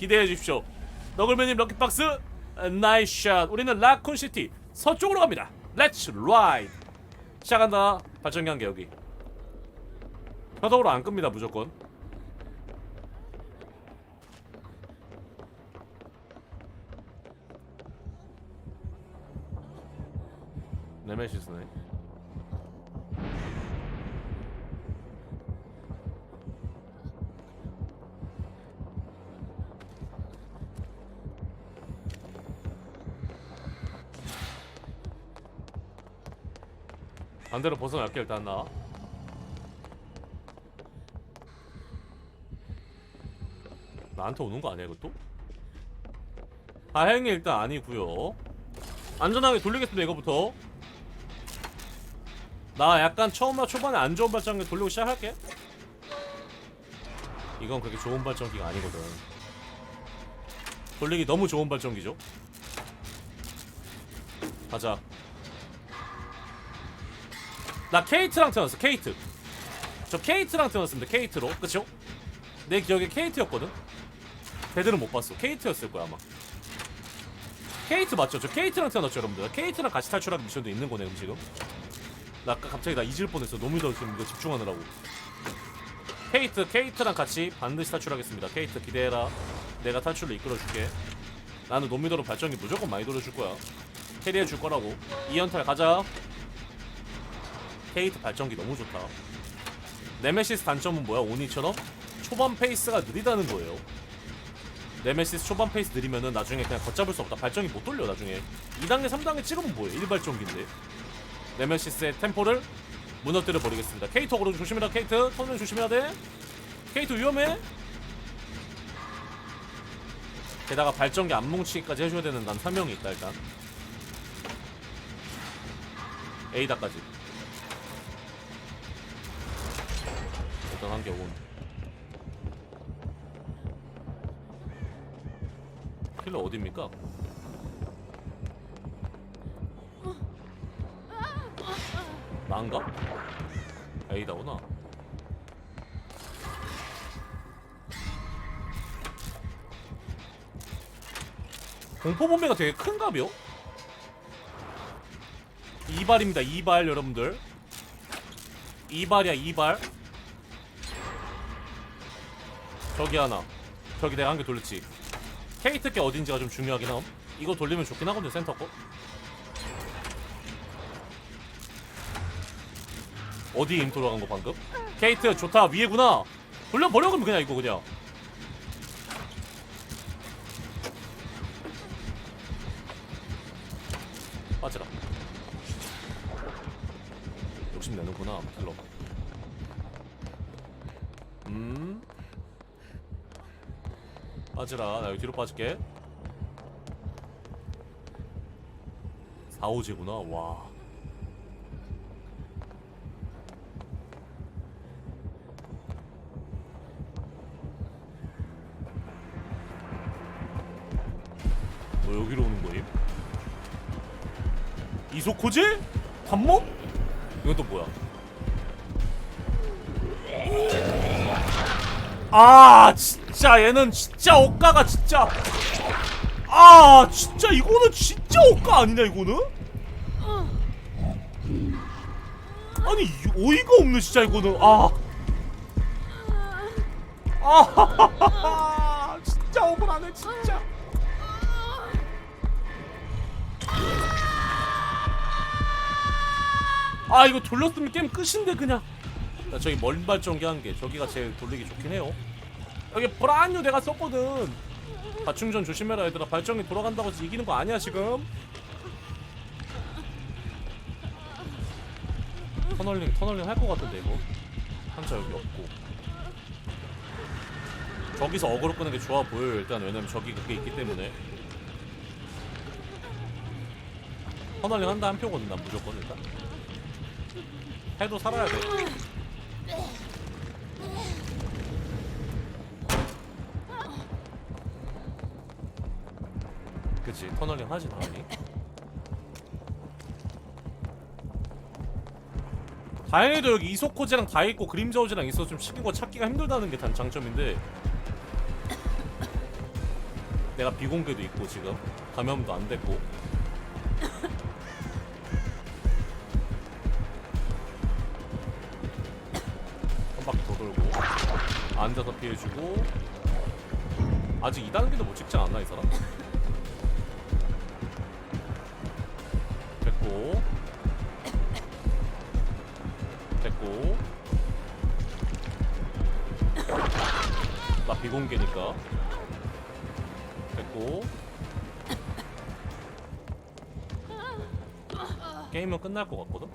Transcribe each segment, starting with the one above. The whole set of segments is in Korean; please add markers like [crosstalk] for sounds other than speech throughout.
기대해 주십시오. 너굴맨님 럭키박스 나이스 샷. 우리는 라쿤시티 서쪽으로 갑니다. 렛츠 라이드. 시작한다. 발전기 한개 여기. 화덕으로 안 끕니다 무조건. 네메시스네. 반대로 벗어날게 일단 나. 나한테 오는 거 아니야 이것도? 다행히 일단 아니고요. 안전하게 돌리겠습니다 이거부터. 나 약간 처음나 초반에 안 좋은 발전기 돌리고 시작할게. 이건 그렇게 좋은 발전기가 아니거든. 돌리기 너무 좋은 발전기죠. 가자. 나 케이트랑 태어났어 케이트. 저 케이트랑 태어났습니다 케이트로. 그쵸? 내 기억에 케이트였거든? 걔들은 못 봤어. 케이트였을 거야 아마. 케이트 맞죠? 저 케이트랑 태어났죠 여러분들. 케이트랑 같이 탈출하는 미션도 있는 거네 그럼 지금. 나 갑자기 나 잊을 뻔했어. 너무 힘들어 지금 이거 집중하느라고. 케이트 케이트랑 같이 반드시 탈출하겠습니다. 케이트 기대해라. 내가 탈출을 이끌어줄게. 나는 노미더로 발전기 무조건 많이 돌려줄 거야. 캐리해 줄 거라고. 이연탈 가자 케이트 발전기 너무 좋다. 네메시스 단점은 뭐야? 오니처럼 초반 페이스가 느리다는 거예요. 네메시스 초반 페이스 느리면은 나중에 그냥 걷잡을 수 없다. 발전기 못 돌려 나중에. 2단계, 3단계 찍으면 뭐해? 1발전기인데. 네메시스의 템포를 무너뜨려 버리겠습니다. 케이트 어그로 조심해라 케이트. 턴을 조심해야 돼. 케이트 위험해. 게다가 발전기 안 뭉치기까지 해줘야 되는 난 사명이 있다 일단. 에이다까지. 일단 한개 온. 킬러 어딥니까? 난가? 에이다구나. 공포 bom배가 되게 큰가벼? 이발입니다. 이발 여러분들. 이발이야 이발. 저기 하나. 저기 내가 한 개 돌렸지. 케이트 게 어딘지가 좀 중요하긴 함. 이거 돌리면 좋긴 하거든 센터 거. 어디 임 돌아간 거 방금? 케이트 좋다 위에구나. 돌려 버려 그러면 그냥 이거 그냥. 빠지라 나 여기 뒤로 빠질게 4호제구나 와 너 여기로 오는 거임? 이소코제? 단목? 이건 또 뭐야? 아 진짜 얘는 진짜 억가가 진짜 아 진짜 이거는 진짜 억가 아니냐 이거는 아니 이- 어이가 없네 진짜 이거는 아 아, [laughs] 진짜 억울하네 진짜. 아 이거 돌렸으면 게임 끝인데 그냥. 나 저기 멀 발전기 한 개. 저기가 제일 돌리기 좋긴 해요. 여기 브라뉴 내가 썼거든. 과충전 조심해라 얘들아. 발전기 돌아간다고 해서 이기는 거 아니야 지금. 터널링 터널링 할 것 같은데 이거. 한자 여기 없고. 저기서 어그로 끄는 게 좋아 보여 일단 왜냐면 저기 그게 있기 때문에. 터널링 한다 한 표거든 난 무조건 일단. 해도 살아야 돼. 그치 터널링 하지 당연히 다행히도 여기 이소코제랑 다 있고 그림자 오즈랑 있어서 좀 시킨 거 찾기가 힘들다는 게 단 장점인데 내가 비공개도 있고 지금 감염도 안 됐고 2단계도 못 찍지 않았나 이 사람? 됐고. 됐고. 나 비공개니까. 됐고. 게임은 끝날 것 같거든?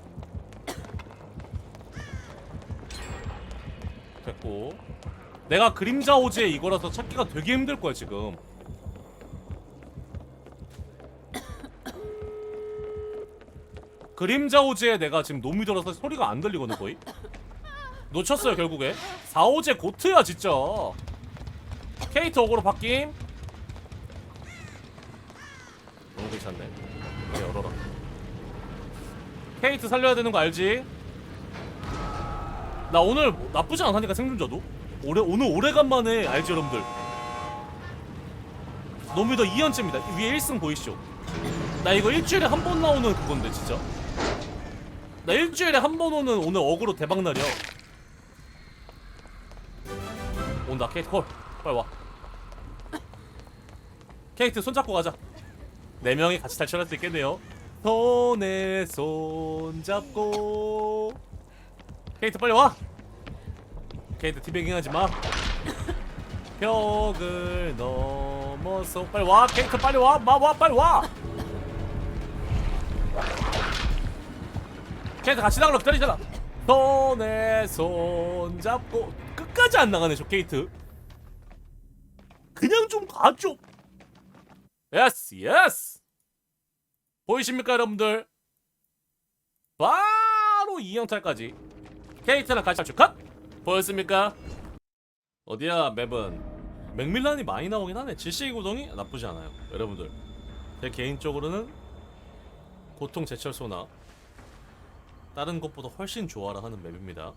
됐고 내가 그림자 오지에 이거라서 찾기가 되게 힘들 거야 지금. 그림자 오지에 내가 지금 놈이 들어서 소리가 안 들리거든 거의. 놓쳤어요 결국에. 4호제 고트야 진짜. 케이트 어그로 바뀜. 너무 괜찮네. 그래 열어라. 케이트 살려야 되는 거 알지? 나 오늘 뭐 나쁘지 않다니까 생존자도 오래, 오늘 오래간만에 알지 여러분들? 노미더 2연째입니다. 위에 1승 보이시죠? 나 이거 일주일에 한 번 나오는 그건데 진짜? 나 일주일에 한 번 오는 오늘 어그로 대박날이야. 온다 케이트 콜. 빨리 와. 케이트 손잡고 가자. 네 명이 같이 탈출할 수 있겠네요. 손에 손잡고. 케이트 빨리 와 케이트 티베깅 하지 마. 벽을 넘어서. 빨리 와 케이트 빨리 와 마 와 빨리 와. 케이트 같이 나가려 기다리잖아. 손에 손 잡고 끝까지 안 나가네 저 케이트. 그냥 좀 가줘 예스 예스 보이십니까 여러분들? 바로 2연탈까지. 케이트랑 같이 탈출 컷 보였습니까? 어디야 맵은? 맥밀란이 많이 나오긴 하네. 질식의 구동이 나쁘지 않아요 여러분들. 제 개인적으로는 고통 제철소나 다른 것보다 훨씬 좋아라 하는 맵입니다.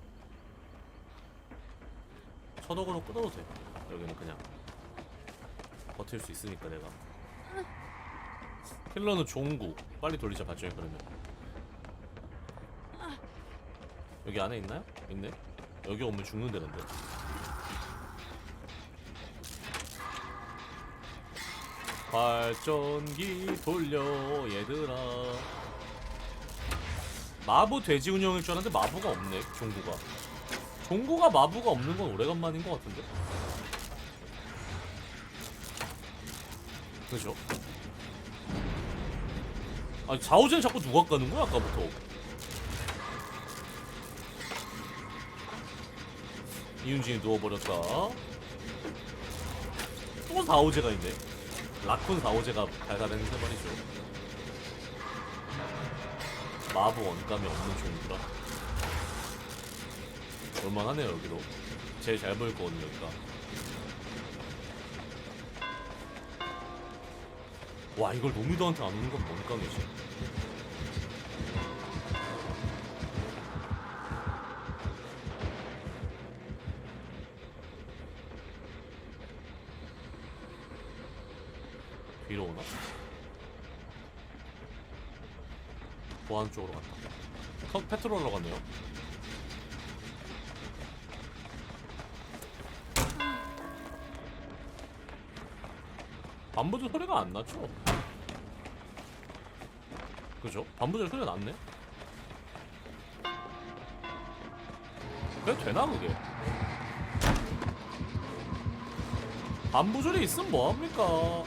서독으로 끊어도 돼. 여기는 그냥 버틸 수 있으니까 내가. 킬러는 종구. 빨리 돌리자 발전기 그러면. 여기 안에 있나요? 있네 여기 오면 죽는데 근데. 발전기 돌려 얘들아. 마부 돼지 운영일 줄 알았는데 마부가 없네 종구가. 종구가 마부가 없는 건 오래간만인 것 같은데? 그죠? 아니 좌우젠 자꾸 누가 까는 거야 아까부터 이윤진이 누워버렸다. 또 4호제가 있네. 라쿤 4호제가 발달했는데 말이죠. 마부 원감이 없는 종이라 볼만하네요 여기도. 제일 잘 보일 거거든요 여기가. 와 이걸 노미도한테 안 오는 건 뭔가 내지 페트롤러 갔네요 반부조 소리가 안 나죠? 그죠? 반부조 소리가 났네? 그래 되나 그게? 반부조리 있으면 뭐합니까?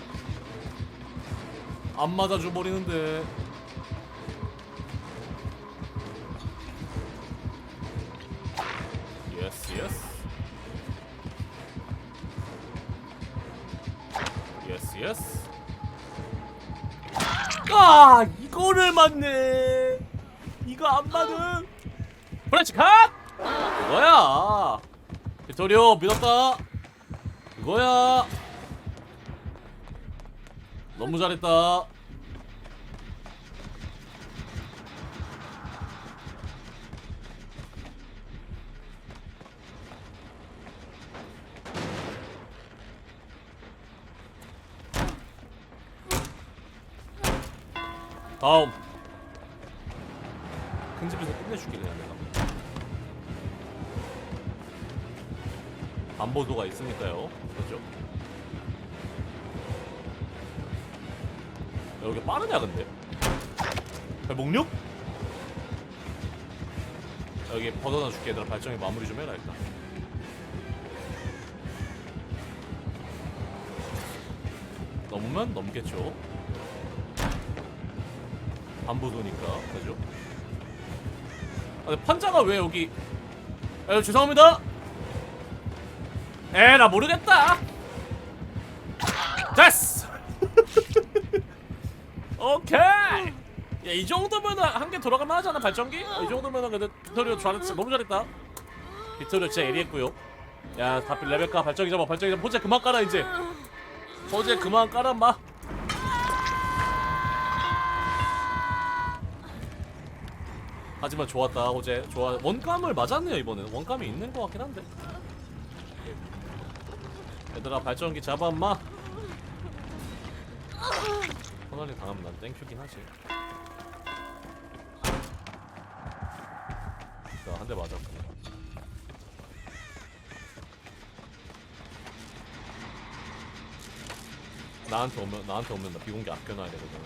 안 맞아줘 버리는데 아 이거를 맞네. 이거 안 맞은 브랜치 컷! 그거야. 빅토리오 믿었다. 그거야. 너무 잘했다 다음 큰 집에서 끝내줄게 그냥 내가. 안보도가 있으니까요. 그렇죠? 야, 여기 빠르냐 근데? 야, 목육? 야, 여기 벗어나 줄게. 얘들아 발정이 마무리 좀 해라 일단. 넘으면 넘겠죠 안보도니까. 그죠? 아, 판자가 왜 여기? 에 죄송합니다. 에 나 모르겠다. 됐어. [laughs] 오케이. 야 이 정도면은 한 개 돌아가면 하잖아 발전기? 이 정도면은 근데 비토리오 잘했어 너무 잘했다. 비토리오 진짜 예리했고요. 야 다필 레베카 발전기 잡아 발전기 잡아. 호재 그만 깔아 이제. 호재 그만 깔아 마 하지만 좋았다. 호재 좋아 원감을 맞았네요 이번에는 원감이 있는 것 같긴 한데. 얘들아 발전기 잡아 마. 터널링 당하면 난 땡큐긴 하지. 자 한 대 맞았구나. 나한테 오면 나한테 오면 나 비공개 아껴놔야 되거든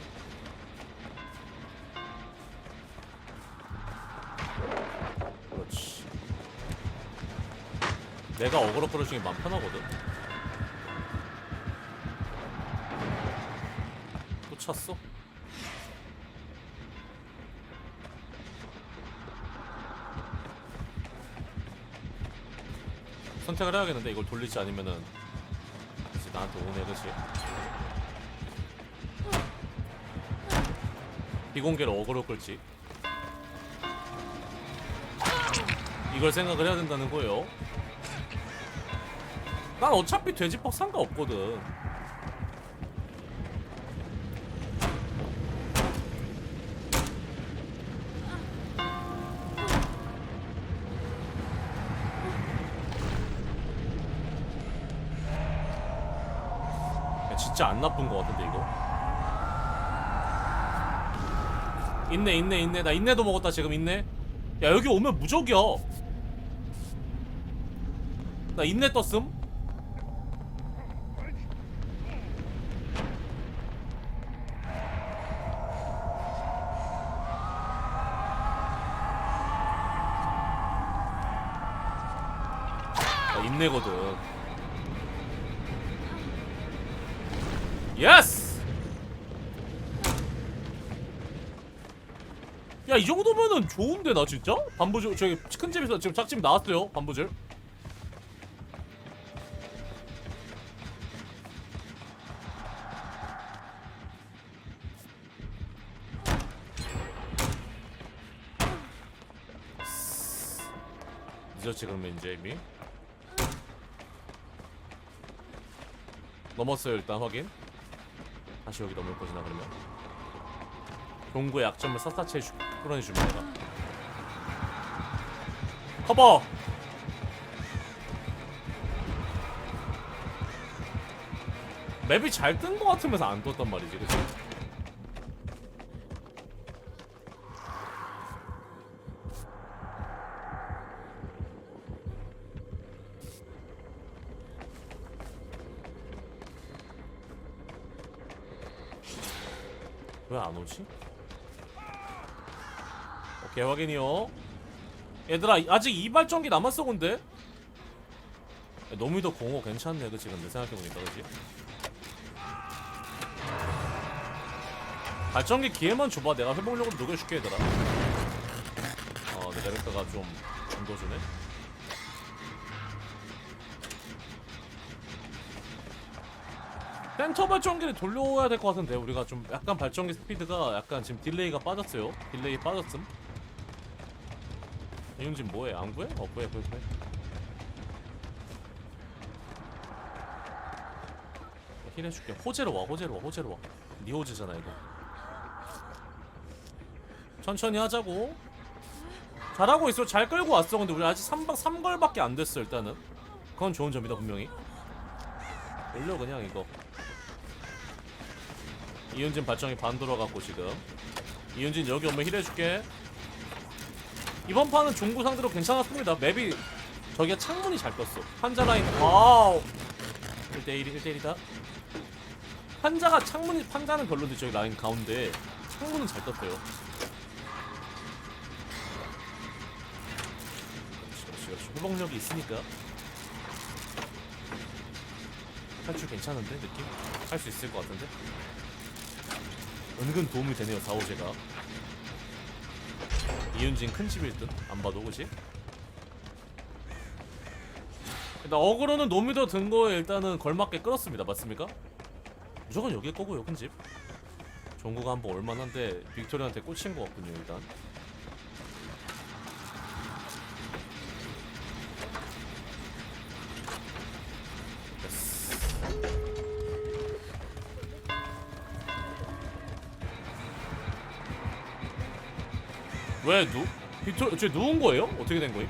내가 어그로 끌어주는 게 마음 편하거든. 또 찼어? 선택을 해야겠는데 이걸 돌리지 않으면은 이제 나한테 오네 그치 비공개로 어그로 끌지. 이걸 생각을 해야 된다는 거예요 난 어차피 돼지퍽 상관없거든. 야, 진짜 안 나쁜 거 같은데 이거? 있네 있네 있네 나 있네도 먹었다 지금 있네 야 여기 오면 무적이야. 나 있네 떴음 나 있네거든. 예스 야 이 정도면은 좋은데 나 진짜? 반부질 저기 큰 집에서 지금 작집 나왔어요 반부질 늦었지 그러면 이제 이미 넘었어요 일단 확인. 다시 여기 넘을 거지나 그러면. 동구의 약점을 샅샅이 해주, 내가 커버! 맵이 잘 뜬 거 같으면서 안 떴단 말이지 그치? 안 오지? 오케이 확인이요. 얘들아 아직 이발전기 남았어 근데? 야, 너무도 공호 괜찮네 그치? 근데 생각해보니까 그치? 발전기 기회만 줘봐. 내가 회복력으로 녹여줄게 얘들아. 어 근데 레베카가 좀 정도주네 센터 발전기를 돌려야 될 것 같은데 우리가 좀 약간 발전기 스피드가 약간 지금 딜레이가 빠졌어요. 딜레이 빠졌음. 이윤진 뭐해? 안 구해? 어 구해 구해 구해. 힐 해줄게. 호재로 와 호재로 와 호재로 와니 호재잖아 이거. 천천히 하자고. 잘하고 있어. 잘 끌고 왔어. 근데 우리 아직 3박 3걸밖에 안 됐어 일단은. 그건 좋은 점이다 분명히. 올려 그냥 이거 이윤진 발정이 반 돌아갔고 지금. 이윤진 여기 오면 힐해줄게. 이번 판은 종구 상대로 괜찮았습니다. 맵이 저기가 창문이 잘 떴어. 한자 라인. 와우. 1대1 1대1이다. 한자가 창문이 판자는 별론데 저기 라인 가운데 창문은 잘 떴대요. 그렇지 그렇지 그렇지. 회복력이 있으니까. 탈출 괜찮은데 느낌? 할 수 있을 것 같은데? 은근 도움이 되네요 4호제가. 이윤진 큰 집일 듯 안 봐도 그지? 일단 어그로는 노미더 든 거에 일단은 걸맞게 끌었습니다. 맞습니까? 무조건 여길 거고요 큰집. 종구가 한번 올만한데 빅토리한테 꽂힌 것 같군요 일단 왜 누? 빅토리 쟤 누운 거예요? 어떻게 된 거예요?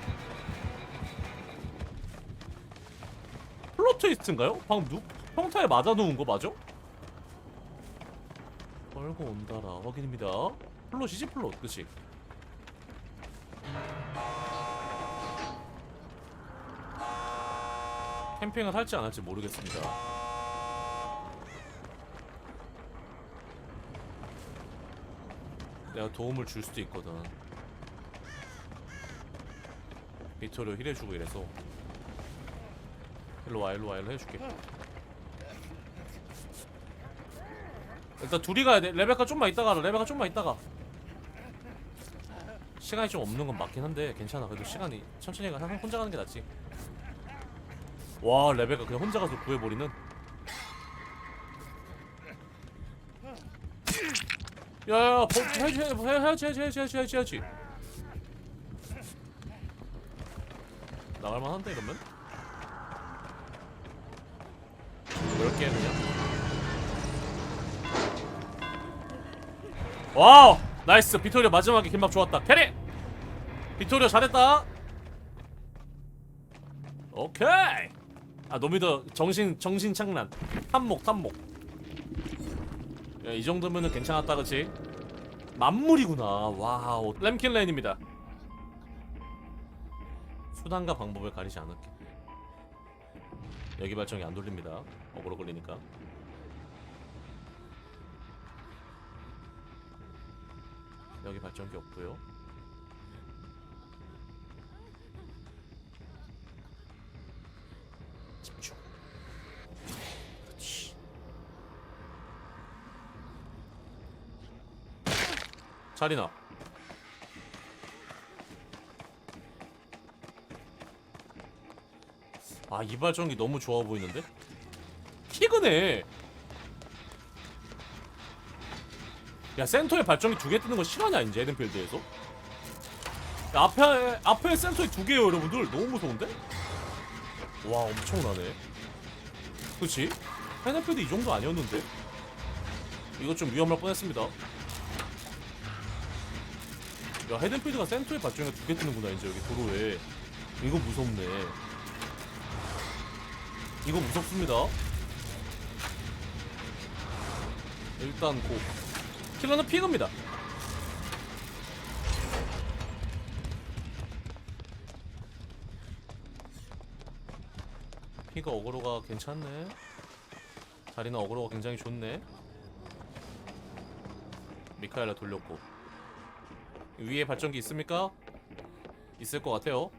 플롯 트위스트인가요? 방금 누 평타에 맞아 누운 거 맞아? 걸고 온다라 확인입니다. 플롯이지 플롯 그치? 캠핑을 할지 안 할지 모르겠습니다. 내가 도움을 줄 수도 있거든. 빅토리오 힐해주고 이래서 일로 와 일로 해줄게. 일단 둘이 가야 돼. 레베카 좀만 있다가. 레베카 좀만 있다가. 시간이 좀 없는 건 맞긴 한데 괜찮아. 그래도 시간이 천천히 가. 혼자 가는 게 낫지. 와 레베카 그냥 혼자 가서 구해버리는. 야야야 버- 해야지 해야지 해야지 해야지 해야지 해야지 나갈만한데 이러면? 이렇게 그냥. 와우! 나이스! 비토리오 마지막에 김밥 좋았다. 캐리! 비토리오 잘했다. 오케이! 아 노미더 정신 정신 창란. 탐목 탐목. 야, 이 정도면은 괜찮았다 그치? 만물이구나. 와우. 램킨 레인입니다 수단과 방법을 가리지 않을게 여기 발정이 안 돌립니다 어그로 걸리니까 여기 발전기 없고요. 집중. 그렇지. 자리나. 아, 이 발전기 너무 좋아 보이는데? 피그네. 야 센터에 발전기 두 개 뜨는 거 실화냐 이제 에덴필드에서? 야, 앞에 앞에 센터에 두 개요 여러분들 너무 무서운데? 와 엄청나네. 그렇지? 에덴필드 이 정도 아니었는데? 이거 좀 위험할 뻔했습니다. 야 헤든필드가 센터에 발전기가 두개 뜨는구나 이제 여기 도로에. 이거 무섭네. 이거 무섭습니다. 일단 고. 킬러는 피그입니다. 피가 어그로가 괜찮네. 자리는 어그로가 굉장히 좋네. 미카엘라 돌렸고 위에 발전기 있습니까? 있을 것 같아요.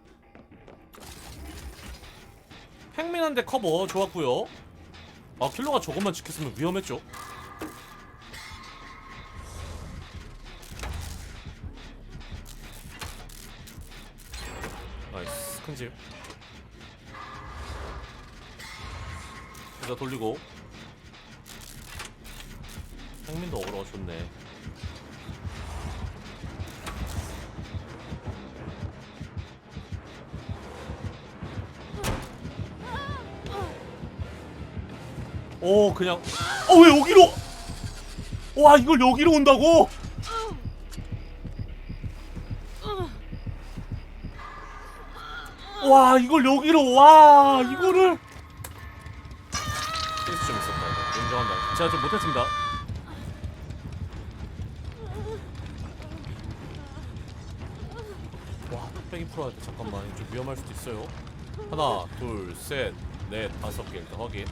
팽민한데 커버 좋았고요. 아 킬러가 저것만 지켰으면 위험했죠. 나이스 큰집 일단 돌리고 오 그냥. 어 왜 여기로? 와 이걸 여기로 온다고? 와 이걸 여기로 와 이거를. 실수 좀 있었다 이거. 인정한다. 제가 좀 못했습니다. 와 뺑이 풀어야 돼. 잠깐만 좀 위험할 수도 있어요. 하나 둘셋넷 다섯 개 일단 확인.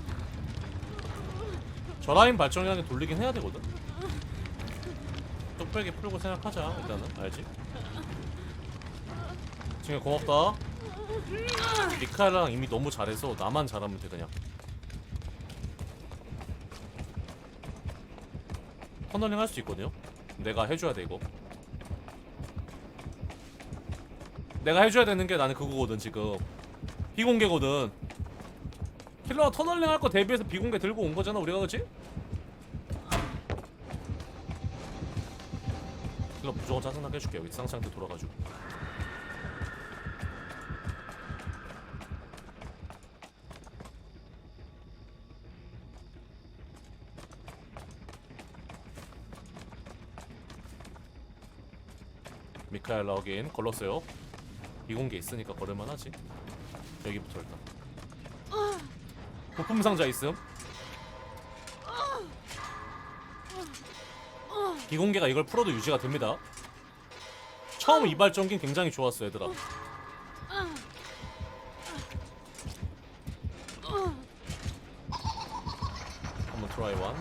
저 라인 발전이라는 게 돌리긴 해야 되거든? 뚝배기 풀고 생각하자 일단은. 알지? 지금 고맙다. 미카엘랑 이미 너무 잘해서 나만 잘하면 돼 그냥. 터널링 할 수 있거든요? 내가 해줘야 돼 이거. 내가 해줘야 되는 게 나는 그거거든 지금. 비공개거든 킬러가 터널링 할 거 대비해서 비공개 들고 온 거잖아 우리가 그치? 킬러 무조건 짜증나게 해줄게 여기 쌍창한테 돌아가지고. 미카엘 러긴 걸렀어요. 비공개 있으니까 걸을만 하지? 여기부터 일단 부품 상자 있음? 비공개가 이걸 풀어도 유지가 됩니다. 처음 이발전긴 굉장히 좋았어 얘들아. 한번 트라이 원.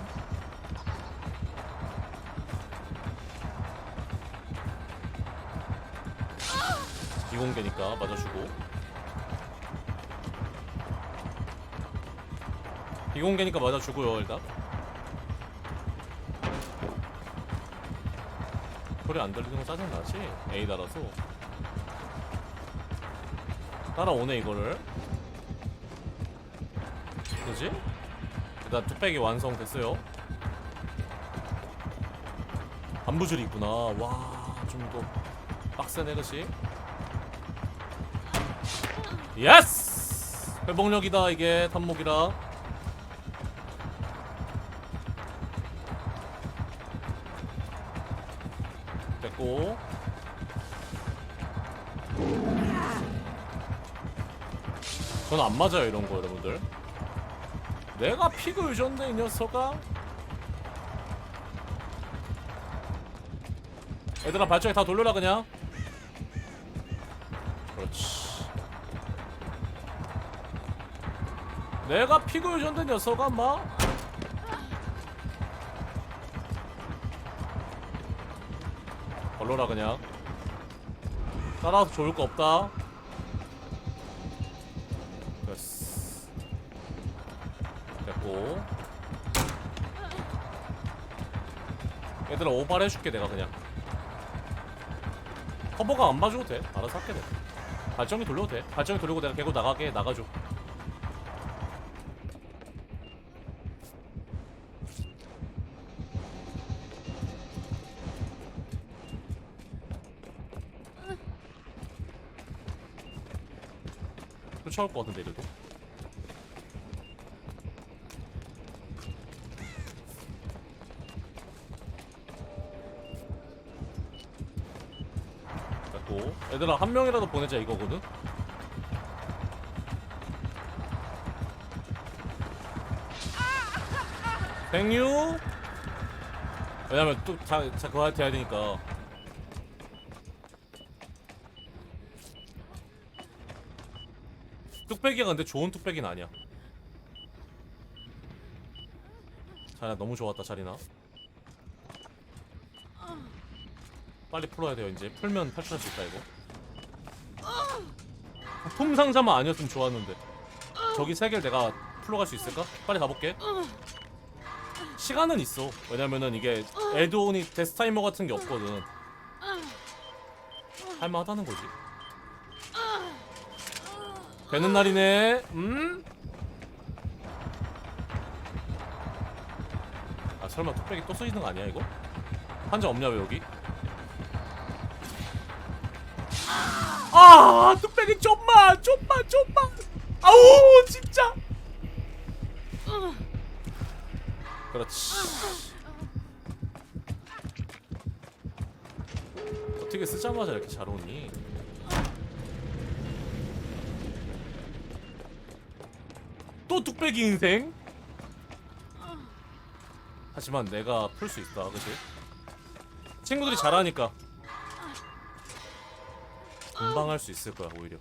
비공개니까 맞아주고 비공개니까 맞아 주고요 일단 소리 안 들리는 거 짜증나지? A 달아서 따라오네 이거를 그지? 일단 뚝배기 완성됐어요 안부줄이 있구나 와 좀 더 빡세네 그치? 예스! 회복력이다 이게 탐목이라 저는 안 맞아요 이런 거 여러분들. 내가 피그 유전데 이 녀석아. 얘들아 발전기 다 돌려라 그냥. 그렇지. 내가 피그 유전된 녀석아 마. 걸러라 그냥. 따라서 좋을 거 없다 얘들아 오발 해줄게 내가 그냥. 커버가 안 봐줘도 돼. 알아서 할게 돼 발전기 돌려도 돼. 발전기 돌리고 내가 개고 나가게 나가줘. 쫓아올 것 같은데 이래도 됐고 얘들아 한 명이라도 보내자 이거거든. 땡유? 왜냐면 또 자, 자 그거 해야 되니까. 뚝배기가 근데 좋은 뚝배기는 아니야. 자리나 너무 좋았다 자리나. 빨리 풀어야 돼요 이제. 풀면 탈출할 수 있다 이거 부품 상자만 아니었으면 좋았는데 저기 세 개를 내가 풀러갈 수 있을까? 빨리 가볼게 시간은 있어 왜냐면은 이게 에드온이 데스타이머 같은 게 없거든 할만하다는 거지 되는 날이네 음? 아 설마 뚝배기 또 쓰이는 거 아니야 이거? 한자 없냐 왜 여기? 아 뚝배기 좀만 좀만 좀만. 아우 진짜. 그렇지. 어떻게 쓰자마자 이렇게 잘 오니? 또 뚝배기 인생? 하지만 내가 풀 수 있다 그치? 친구들이 잘하니까 금방 할 수 있을 거야 오히려.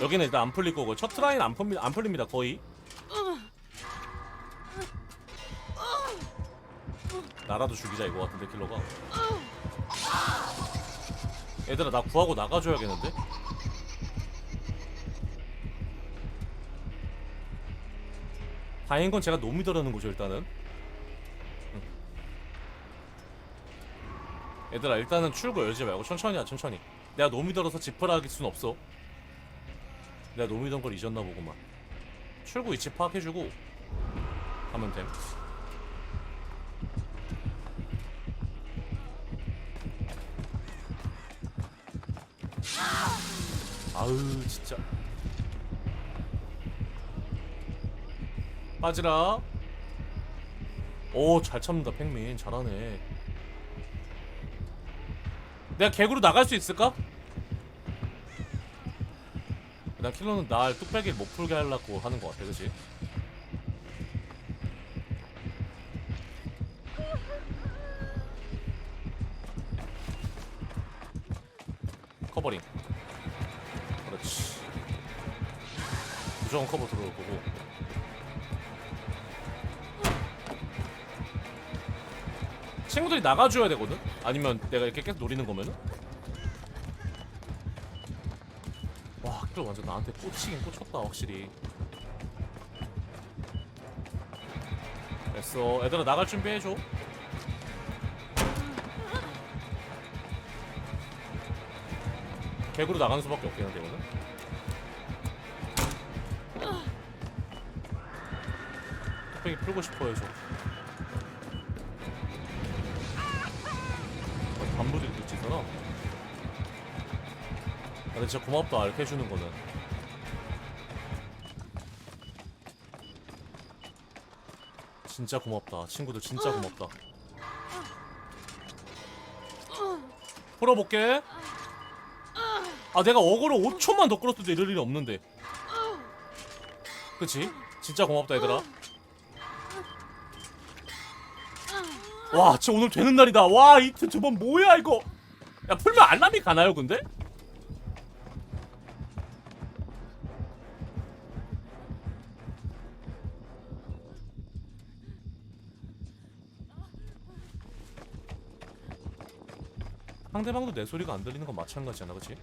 여기는 일단 안 풀릴 거고 첫 트라인 안, 풀리, 안 풀립니다 거의. 나라도 죽이자 이거 같은데 킬러가. 얘들아 나 구하고 나가줘야겠는데? 다행인 건 제가 믿으라는 거죠 일단은. 응. 얘들아 일단은 출구 열지 말고 천천히 하 천천히 내가 너무 믿어서 지푸라기 순 없어. 내가 믿던 걸 잊었나 보구만. 출구 위치 파악해주고 하면 됨. 아으 진짜. 빠지라. 오잘 참는다 팽민. 잘하네 내가 개구로 나갈 수 있을까? 일단 킬러는 날 뚝배기를 못 풀게 하려고 하는 것 같아 그치? 나가줘야 되거든? 아니면 내가 이렇게 계속 노리는 거면은? 와, 또 완전 나한테 꽂히긴 꽂혔다, 확실히. 됐어. 얘들아, 나갈 준비해줘. 개구로 나가는 수밖에 없겠는데, 이거는? 뚝배기 풀고 싶어 해서. 반부들이 늦지잖아. 아, 근데 진짜 고맙다 알게 해주는 거는. 진짜 고맙다. 친구들 진짜 고맙다. 풀어볼게. 아 내가 어그로 5초만 더 끌었어도 이럴 일이 없는데. 그치? 진짜 고맙다 얘들아. 와 진짜 오늘 되는 날이다 와 이트 저번 뭐야 이거 야 풀면 알람이 가나요 근데? 상대방도 내 소리가 안 들리는 건 마찬가지잖아 그치?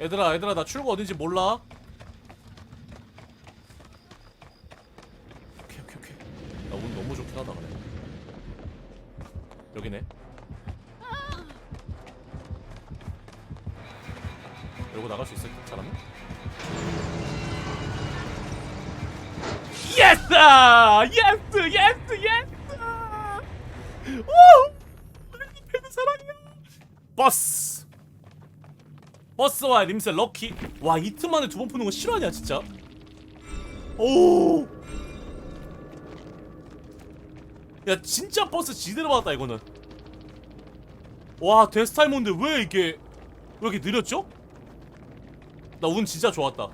얘들아 얘들아 나 출구 어딘지 몰라 와 림스 럭키. 와 이틀 만에 두 번 푸는 거 실화냐 진짜? 오. 야 진짜 버스 지대로 받았다 이거는 와 데스타이몬데 왜 이게 왜 이렇게 느렸죠? 나 운 진짜 좋았다